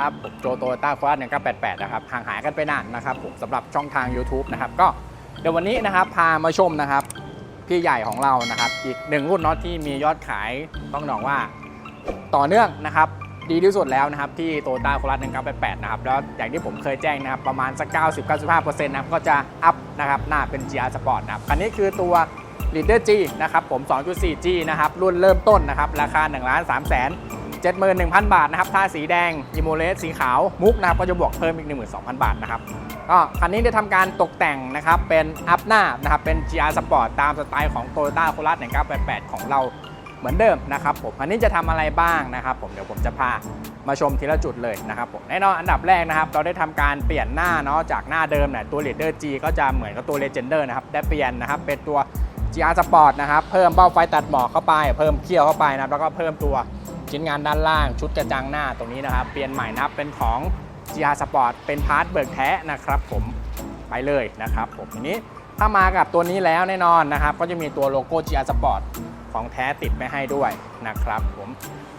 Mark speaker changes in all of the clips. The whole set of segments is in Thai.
Speaker 1: ครับผมโจโตต้าควาหนึ่งเก้าแปดแปดนะครับห่างหายกันไปนานนะครับผมสำหรับช่องทาง YouTube นะครับก็เดี๋ยววันนี้นะครับพามาชมนะครับพี่ใหญ่ของเรานะครับอีกหนึ่งรุ่นเนาะที่มียอดขายต้องบอกว่าต่อเนื่องนะครับดีที่สุดแล้วนะครับที่โตต้าโคราช1988 นะครับ แล้วอย่างที่ผมเคยแจ้งนะครับประมาณสัก 90-95%นะครับก็จะอัพนะครับหน้าเป็น GR Sport นะครับคันนี้คือตัว Leader G นะครับผม 2.4G นะครับ รุ่นเริ่มต้นนะครับ ราคา 1 3 0 0 0 0 71,000 บาทนะครับ ถ้าสีแดงยิโมเลสสีขาวมุกนะครับก็จะบวกเพิ่มอีก 12,000 บาทนะครับก็คันนี้ได้ทำการตกแต่งนะครับ เป็นอัพหน้านะครับเป็น GR Sport ตามสไตล์ของ Toyota c o r a 1988 ของเราเหมือนเดิมนะครับผมอันนี้จะทำอะไรบ้างนะครับ ผมเดี๋ยวผมจะพามาชมทีละจุดเลยนะครับผมแน่นอนอันดับแรกนะครับ เราได้ทำการเปลี่ยนหน้าเนาะจากหน้าเดิมเนี่ยตัว Leader G ก็จะเหมือนกับตัว Legender นะครับได้เปลี่ยนนะครับเป็นตัว GR Sport นะครับเพิ่มเบ้าไฟตัดหมอกเข้าไป เพิ่มเขี้ยวเข้าไปนะครับแล้วก็เพิ่มตัว ชิ้นงานด้านล่างชุดกระจังหน้าตรงนี้นะครับ เปลี่ยนใหม่นะครับเป็นของ GR Sport เป็นพาร์ทเบิกแท้นะครับผมไปเลยนะครับผมทีนี้ถ้ามากับตัวนี้แล้วแน่นอนนะครับ ก็จะมีตัวโลโก้ GR Sport ของแท้ติดไปให้ด้วยนะครับผม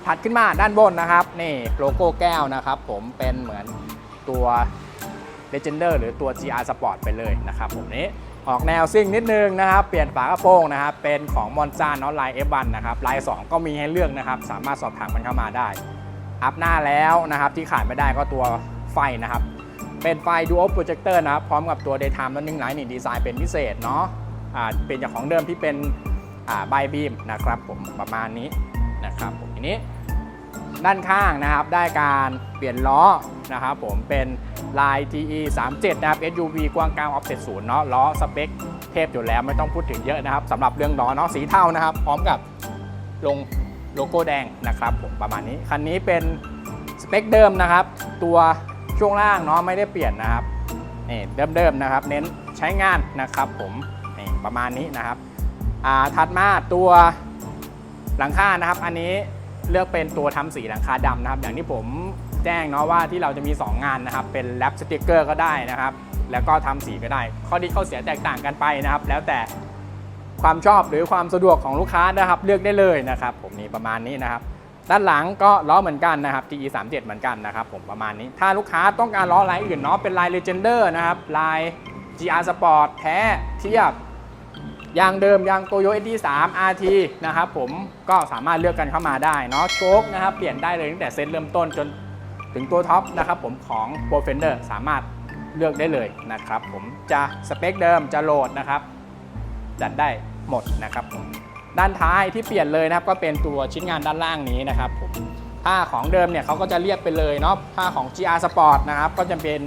Speaker 1: ถัดขึ้นมาด้านบนนะครับนี่โลโก้แก้วนะครับ ผมเป็นเหมือนตัว Legender หรือตัว GR Sport ไปเลยนะครับผมนี้ออกแนวซิ่งนิดนึงนะครับเปลี่ยนฝากระโปรงนะครับเป็นของมอนซาเนาะลาย F1 นะครับลาย 2 ก็มีให้เลือกนะครับ สามารถสอบถามมันเข้ามาได้ อัพหน้าแล้วนะครับที่ขาดไม่ได้ก็ตัวไฟนะครับเป็นไฟ Dual Projector นะครับพร้อมกับตัว Daytime Running Light นี่ดีไซน์เป็นพิเศษเนาะอ่าเป็นจากของเดิมที่เป็นใบบีมนะครับผมประมาณนี้นะครับผมทีนี้ ด้านข้างนะครับ ได้การเปลี่ยนล้อนะครับผมเป็นลาย TE 37นะครับ SUV กว้างกลางออฟเซ็ตศูนย์เนาะล้อสเปคเทพอยู่แล้วไม่ต้องพูดถึงเยอะนะครับสำหรับเรื่องล้อเนาะสีเทานะครับ พร้อมกับลงโลโก้แดงนะครับผมประมาณนี้คันนี้เป็นสเปคเดิมนะครับ ตัวช่วงล่างเนาะไม่ได้เปลี่ยนนะครับนี่เดิมๆนะครับ เน้นใช้งานนะครับ ผมนี่ประมาณนี้นะครับอ่าถัดมาตัวหลังคานะครับ อันนี้ เลือกเป็นตัวทำสีหลังคาดำนะครับ อย่างที่ผมแจ้งเนาะว่าที่เราจะมี 2 งานนะครับ เป็นแรปสติกเกอร์ก็ได้นะครับ แล้วก็ทำสีก็ได้ ข้อดีข้อเสียแตกต่างกันไปนะครับ แล้วแต่ความชอบหรือความสะดวกของลูกค้านะครับ เลือกได้เลยนะครับ ผมนี่ประมาณนี้นะครับ ด้านหลังก็ล้อเหมือนกันนะครับ TE 3 7เหมือนกันนะครับ ผมประมาณนี้ ถ้าลูกค้าต้องการล้อลายอื่นเนาะเป็นลาย Legender นะครับลาย GR Sport แท้เทียบ ยางเดิมยางโตโย SD3 RT นะครับผมก็สามารถเลือกกันเข้ามาได้เนาะโชคนะครับเปลี่ยนได้เลยตั้งแต่เซตเริ่มต้นจนถึงตัวท็อปนะครับผมของ p r o f e n d e r สามารถเลือกได้เลยนะครับผมจะสเปคเดิมจะโหลดนะครับจัดได้หมดนะครับผมด้านท้ายที่เปลี่ยนเลยนะครับก็เป็นตัวชิ้นงานด้านล่างนี้นะครับผมผ้าของเดิมเนี่ยเขาก็จะเรียกไปเลยเนาะผ้าของ GR Sport นะครับก็จะเป็น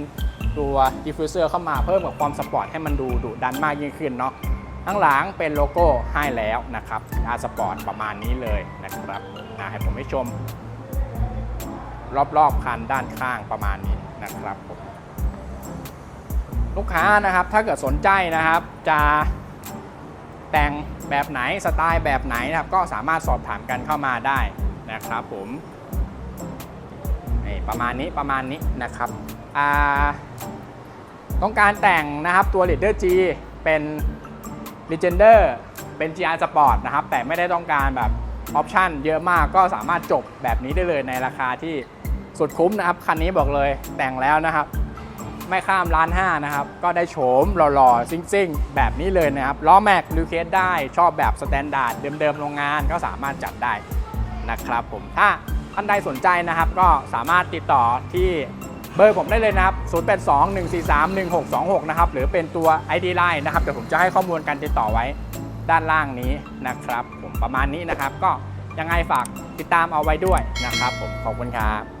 Speaker 1: ตัว diffuser เข้ามาเพิ่มกับความสปอร์ตให้มันดูดุดันมากยิ่งขึ้นเนาะ ข้างหลังเป็นโลโก้ให้แล้วนะครับอาสปอร์ตประมาณนี้เลยนะครับนะให้ผมให้ชม รอบๆคันด้านข้างประมาณนี้นะครับผมลูกค้านะครับถ้าเกิดสนใจนะครับจะแต่งแบบไหนสไตล์แบบไหนนะครับ ก็สามารถสอบถามกันเข้ามาได้นะครับผมนี่ประมาณนี้ประมาณนี้นะครับต้องการแต่งนะครับตัว Leader G เป็น Legender เป็น GR Sport นะครับ แต่ไม่ได้ต้องการแบบออปชั่นเยอะมากก็สามารถจบแบบนี้ได้เลยในราคาที่สุดคุ้มนะครับ คันนี้บอกเลยแต่งแล้วนะครับ ไม่ข้ามล้านห้านะครับ ก็ได้โฉมหล่อๆ ซิ่งๆ แบบนี้เลยนะครับ ล้อแม็กลูเคสได้ชอบแบบสแตนดาร์ดเดิมๆโรงงานก็สามารถจัดได้นะครับผมถ้าท่านใดสนใจนะครับ ก็สามารถติดต่อที่ เบอร์ผมได้เลยนะครับ 0821431626 นะครับ หรือเป็นตัว ID Line นะครับ เดี๋ยวผมจะให้ข้อมูลการติดต่อไว้ด้านล่างนี้นะครับ ผมประมาณนี้นะครับ ก็ยังไงฝากติดตามเอาไว้ด้วยนะครับ ผมขอบคุณครับ